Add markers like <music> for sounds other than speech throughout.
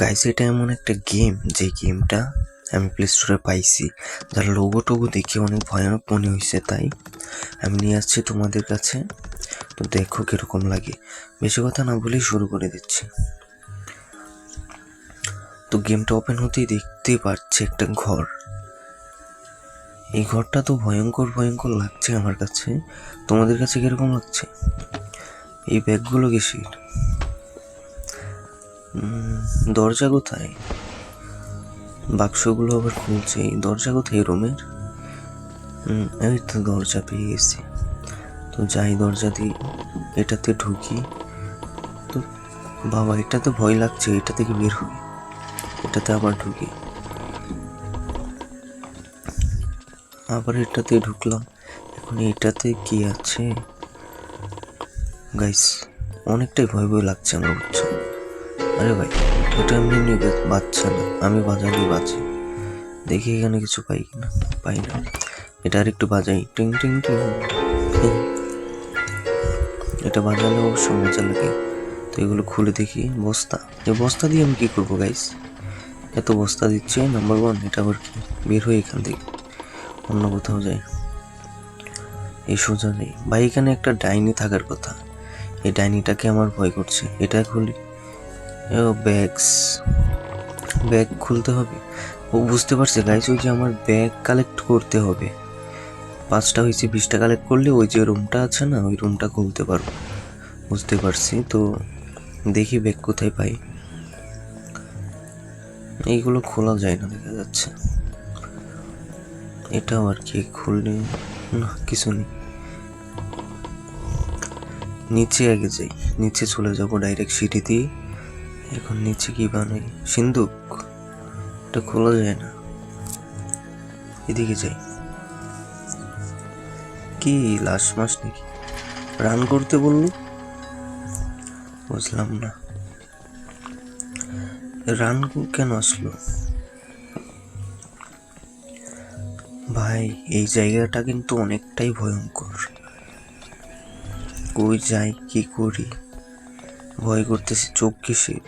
Guys এটা এমন একটা গেম যে গেমটা আমি প্লে স্টোরে পাইছি। যার লোগো টোগো দেখে অনেক ভয়ানক মনে হয়েছে তাই আমি নিয়ে আসছি তোমাদের কাছে। তো দেখো কীরকম লাগে। বেশি কথা না বলেই শুরু করে দিচ্ছি। তো গেমটা ওপেন হতেই দেখতে পাচ্ছি একটা ঘর। এই ঘরটা তো ভয়ঙ্কর ভয়ঙ্কর লাগছে আমার কাছে। তোমাদের কাছে কীরকম লাগছে? এই ব্যাগগুলো কিসের? দরজা কোথায়? বাক্সগুলো আবার খুলছে। দরজা কোথায় রুমের? এই তো দরজা পেয়ে গেছি। তো যাই দরজা দিয়ে এটাতে ঢুকি। তো বাবা, এটাতে ভয় লাগছে, এটা থেকে বের হই। এটাতে আবার ঢুকি। আবার এটাতে ঢুকলাম। এখন এটাতে কি আছে? গাইস অনেকটাই ভয় ভয় লাগছে আমার বুঝছ? আরে ভাই এটা এমনি এমনি বা- বাজছে না। আমি বাজালেই বাজে। দেখি এখানে কিছু পাই কিনা। পাই না। এটা আর একটু বাজাই। টিং টিং টিং। এটা বাজালে অবশ্য মজা লাগে। তো এগুলো খুলে দেখি। বস্তা। এই বস্তা দিয়ে আমি কি করব গাইস এত বস্তা দিচ্ছে নাম্বার ওয়ান এটা আবার কি? বের হয়ে এখান থেকে। অন্য কোথাও যাই। এই সোজা নেই। ভাই, এখানে একটা ডাইনি থাকার কথা। এই ডাইনিটাকে আমার ভয় করছে। এটা খুলি ও ব্যাগস ব্যাগ খুলতে হবে। ও বুঝতে পারছে গাইস ওই যে আমার ব্যাগ কালেক্ট করতে হবে। পাঁচটা হয়েছে, বিশটা কালেক্ট করলে ওই যে রুমটা আছে না, ওই রুমটা খুলতে পারব। বুঝতে পারছি, তো দেখি ব্যাগ কোথায় পাই। এইগুলো খোলা যায় না, দেখা যাচ্ছে। এটাও আর কি, খুললে না, কিছু নেই। নিচে আগে যাই, নিচে চলে যাব ডাইরেক্ট সিঁড়ি দিয়ে। এখন নিচে কি বানাই? সিন্দুক? এটা খোলা যায় না। এদিকে যাই। কি লাশ মাস নাকি? রান করতে বলল? বুঝলাম না। রান কেন আসলো? ভাই, এই জায়গাটা কিন্তু অনেকটাই ভয়ঙ্কর। কই যাই, কি করি? ভয় করতেছি, চোখ কিসের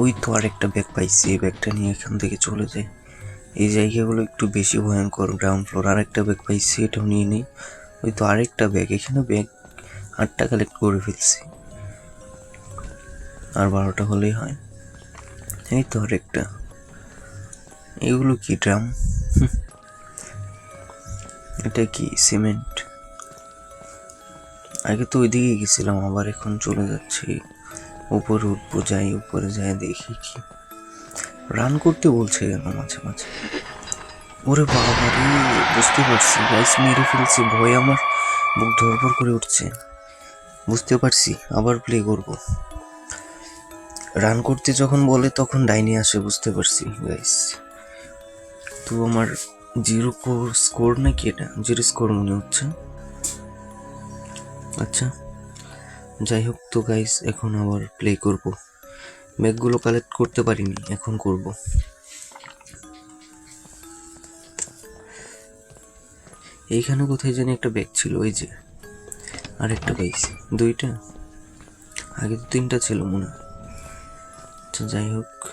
ওই তো আরেকটা ব্যাগ পাইছি, এই ব্যাগটা নিয়ে এখান থেকে চলে যাই। এই জায়গাগুলো একটু বেশি ভয়ঙ্কর গ্রাউন্ড ফ্লোর আরেকটা ব্যাগ পাইছি, এটাও নিয়ে নিই। ওই তো আরেকটা ব্যাগ এখানে ব্যাগ আটটা কালেক্ট করে ফেলছি। আর বারোটা হলেই হয়। এই তো আরেকটা। এগুলো কি ড্রাম এটা কি? সিমেন্ট? আগে তো ওইদিকে গেছিলাম, আবার এখন চলে যাচ্ছি। উপরে উঠবো, যাই, উপরে যাই, দেখি কি। রান করতে বলছে কেন মাঝে মাঝে। ওরে বাবা রে, বুঝতে পারছি। গাইস মেরে ফেলছি। ভয় আমার। বুক ধরপর করে উঠছে। বুঝতে পারছি, আবার প্লে করব। রান করতে যখন বলে, তখন ডাইনি আসে, বুঝতে পারছি গাইস তো আমার জিরো স্কোর নাকি এটা? জিরো স্কোর মনে হচ্ছে। আচ্ছা যাই হোক তো গাইস এখন আবার প্লে করব। ব্যাগগুলো কালেক্ট করতে পারিনি, এখন করব। এইখানে কোথায় জানি একটা ব্যাগ ছিল, ওই যে। আর একটা পাইছি দুইটা? আগে তো তিনটা ছিল মনে হয়। আচ্ছা যাই হোক,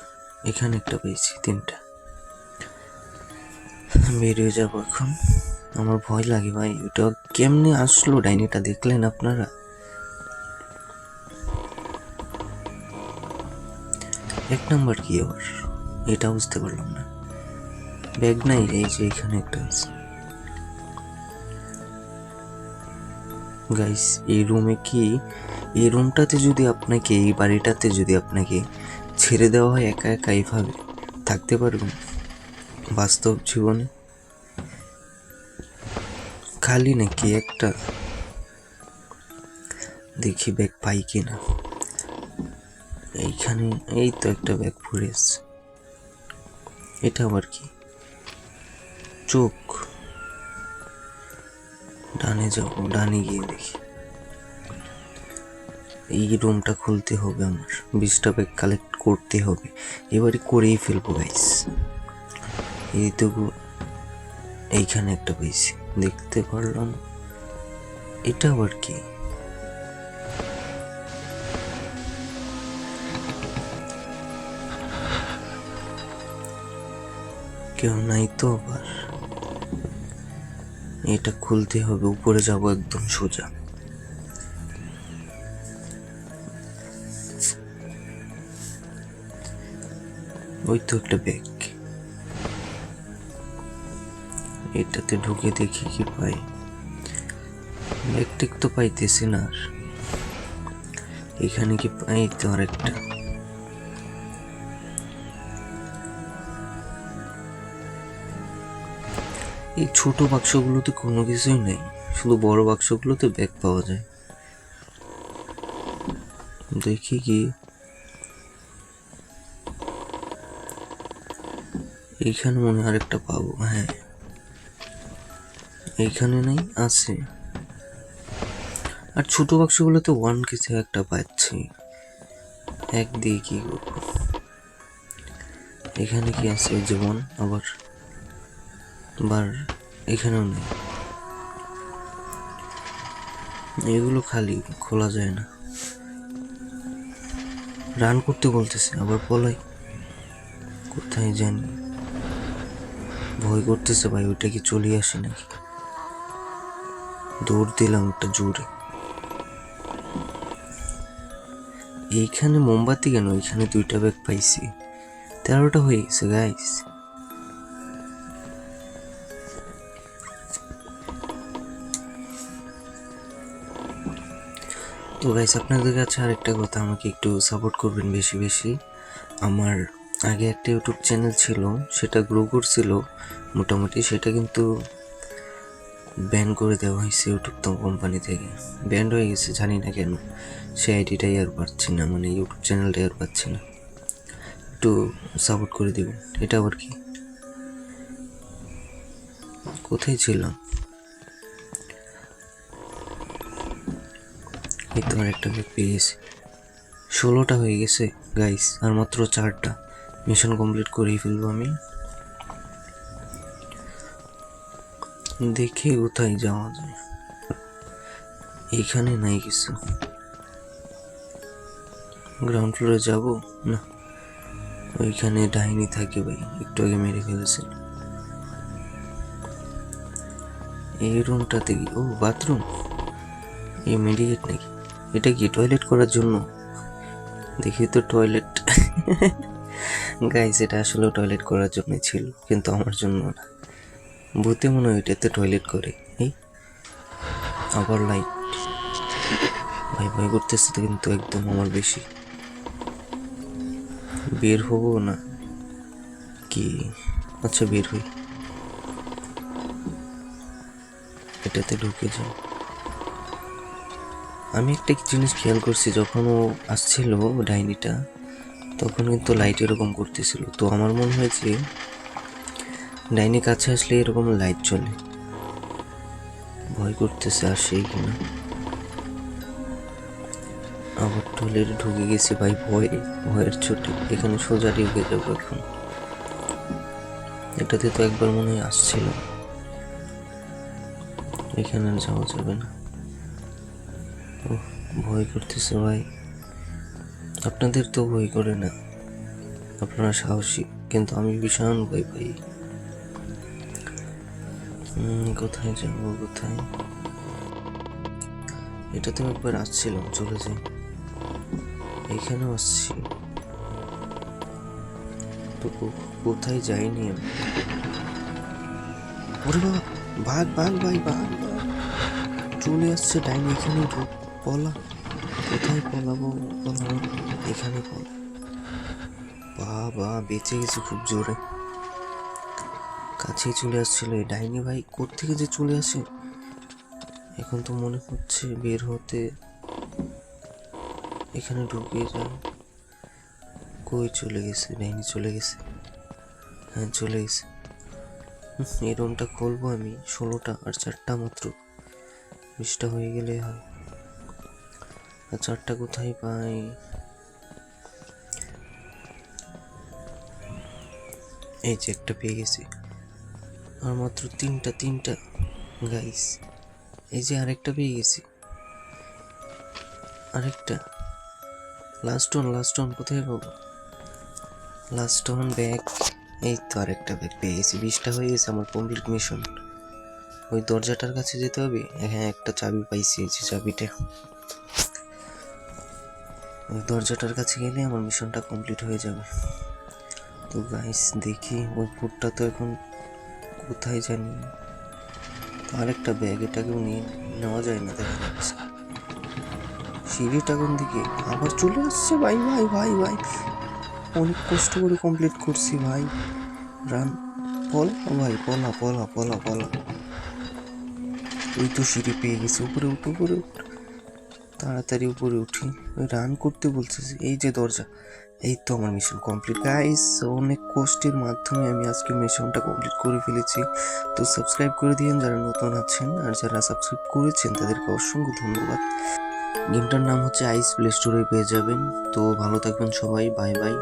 এখানে একটা পেয়েছি, তিনটা। বেরিয়ে যাব এখন। আমার ভয় লাগে ভাই, ওটা কেমনে আসলো? ডাইনিটা দেখলেন আপনারা? এক নাম্বার কি আবার? এটা বুঝতে পারলাম না। ব্যাগ নাই এই যে এখানে একটা আছে। গাইস, এই রুমে কি? এই রুমটাতে যদি আপনাকে, এই বাড়িটাতে যদি আপনাকে ছেড়ে দেওয়া হয়, একা একা এইভাবে থাকতে পারবেন? বাস্তব জীবনে। খালি নাকি একটা দেখি ব্যাগ পাই কিনা। এইখানে, এই তো একটা ব্যাগ পড়ে এসছে এটা আবার কি? চোখ। ডানে যাব, ডানে গিয়ে দেখি। এই রুমটা খুলতে হবে আমার। বিশটা ব্যাগ কালেক্ট করতে হবে। এবারে করেই ফেলব গাইস এইটুকু এইখানে একটা পেয়েছি দেখতে পারলাম। এটা আবার কি? কেউ নাই তো আবার। এটা খুলতে হবে, উপরে যাব একদম সোজা। ওই তো একটা ব্যাগ। এটাতে ঢুকে দেখি কি পাই। টেক তো পাইতেছি না এখানে কি পাই তো আরেকটা। এই ছোট বাক্সগুলোতে কোনো কিছুই নেই। শুধু বড় বাক্সগুলোতে ব্যাগ পাওয়া যায়। দেখি কি। এইখানে মনে হয় আরেকটা পাবো হ্যাঁ। এইখানে নেই, আছে। আর ছোট বাক্সগুলোতে ওয়ান কিছু একটা পাচ্ছি। এক দিয়ে কি করব? এখানে কি আছে? যেমন আবার বার এখানেও নেই। এগুলো খালি, খোলা যায় না। রান করতে বলতেছে, আবার পলাই। কোথায় জানি। ভয় করতেছে ভাই, ওইটা কি চলে আসে নাকি? দৌড় দিলাম একটা জোরে। এইখানে মোমবাতি কেন? এখানে দুইটা ব্যাগ পাইছি। তেরোটা হয়ে গেছে গাইস তো গাইস আপনাদের কাছে আরেকটা কথা, আমাকে একটু সাপোর্ট করবেন বেশি বেশি। আমার আগে একটা ইউটিউব চ্যানেল ছিল, সেটা গ্রো করছিল, মোটামুটি সেটা কিন্তু ব্যান করে দেওয়া হয়েছে ইউটিউব তো কোম্পানি থেকে। ব্যান্ড হয়ে গেছে, জানি না কেন। সে আইডিটাই আর পাচ্ছি না মানে ইউটিউব চ্যানেলটাই আর পাচ্ছি না। একটু সাপোর্ট করে দেবেন এটা আবার কি? কোথায় ছিলাম? এই তো একটা ব্যাগ পেয়ে ষোলোটা হয়ে গেছে গাইস আর মাত্র চারটা। মিশন কমপ্লিট করেই ফেলব আমি। দেখি কোথায় যাওয়া যায়? এখানে নাই কিছু। গ্রাউন্ড ফ্লোরে যাব? না। ওইখানে ডাইনি থাকে ভাই, একটু আগে মেরে ফেলেছে এই রুমটাতে কি? ও বাথরুম এই মেডিকেট নাকি? এটা কি টয়লেট করার জন্য? দেখি তো টয়লেট গাইস <laughs> এটা আসলে টয়লেট করার জন্য ছিল, কিন্তু আমার জন্য না। ভূতে মনে হয় এটাতে টয়লেট করে, এই? আবার লাইট ভাই, ভয় করতেছে তো কিন্তু একদম আমার বেশি। বের হব না? কি? আচ্ছা বের হই। এটাতে ঢুকে যাই আমি একটা জিনিস খেয়াল করছি, যখন ও আসছিল ডাইনিটা, তখন কিন্তু লাইট এরকম করতেছিল। তো আমার মনে হয়েছে ডাইনি কাছে আসলে এরকম লাইট চলে। ভয় করতেছে আসে কিনা। আবার টয়লেটে ঢুকে গেছি ভাই, ভয়, ভয়ের ছুটি। এখানে সোজা ঢুকে যাব এখন। এটাতে তো একবার মনে হয় আসছিল। এখানে আর যাওয়া যাবে না। ভয় করতেছে ভাই। আপনাদের তো ভয় করে না। আপনারা সাহসী, কিন্তু আমি ভীষণ ভয় পাই। কোথায় যাব, কোথায়? এটা তো একবার আসছিলাম চলে যাই। এখানেও আসছি। তো কোথায় যাইনি আমি? ওরে বাবা, ভাগ ভাগ ভাই, ভাগ চলে আসছে ডাইনি এখানে পলা। কোথায় পলাবো পলাবো এখানে পলা। বাবা, বেঁচে গেছে খুব জোরে। কাছেই চলে আসছিল। এই ডাইনি ভাই কোত্থেকে যে চলে আসে? এখন তো মনে হচ্ছে বের হতে এখানে ঢুকে যায় কই চলে গেছে? ডাইনি চলে গেছে। হ্যাঁ চলে গেছে। এই রুমটা খুলবো আমি। ষোলোটা আর চারটা মাত্র। বিশটা হয়ে গেলে হয়। আর চারটা কোথায় পাই? এই যে একটা পেয়ে গেছি। আর মাত্র তিনটা তিনটা গাইস এই যে আরেকটা পেয়ে গেছি। আরেকটা। লাস্ট ওয়ান লাস্ট ওয়ান কোথায় পাবো? লাস্ট ওয়ান ব্যাগ এই তো আরেকটা ব্যাগ পেয়ে গেছি। বিশটা হয়ে গেছে আমার কমপ্লিট মিশন ওই দরজাটার কাছে যেতে হবে? হ্যাঁ একটা চাবি পাইছি এই যে চাবিটা। ওই দরজাটার কাছে গেলে আমার মিশনটা কমপ্লিট হয়ে যাবে। তো গাইস দেখি, ওই ফুটটা তো এখন কোথায় জানি? তো আরেকটা ব্যাগ এটাকেও নিয়ে নেওয়া যায় না দেখা যাচ্ছে। সিঁড়িটা দিকে আবার চলে আসছে ভাই ভাই ভাই ভাই। অনেক কষ্ট করে কমপ্লিট করছি ভাই। রান পলা ভাই পলা পলা পলা পলা ওই তো সিঁড়ি পেয়ে গেছি, উপরে উঠ উপরে উঠ। তাড়াতাড়ি উপরে উঠি। রান করতে বলছে এই যে দরজা, এই তো আমার মিশন কমপ্লিট গাইস অনেক কষ্টের মাধ্যমে আমি আজকে মিশনটা কমপ্লিট করে ফেলেছি। তো সাবস্ক্রাইব করে দিন যারা নতুন আছেন, আর যারা সাবস্ক্রাইব করেছেন, তাদেরকে অসংখ্য ধন্যবাদ। গেমটার নাম হচ্ছে আইস প্লে স্টোরে পেয়ে যাবেন। তো ভালো থাকবেন সবাই। Bye bye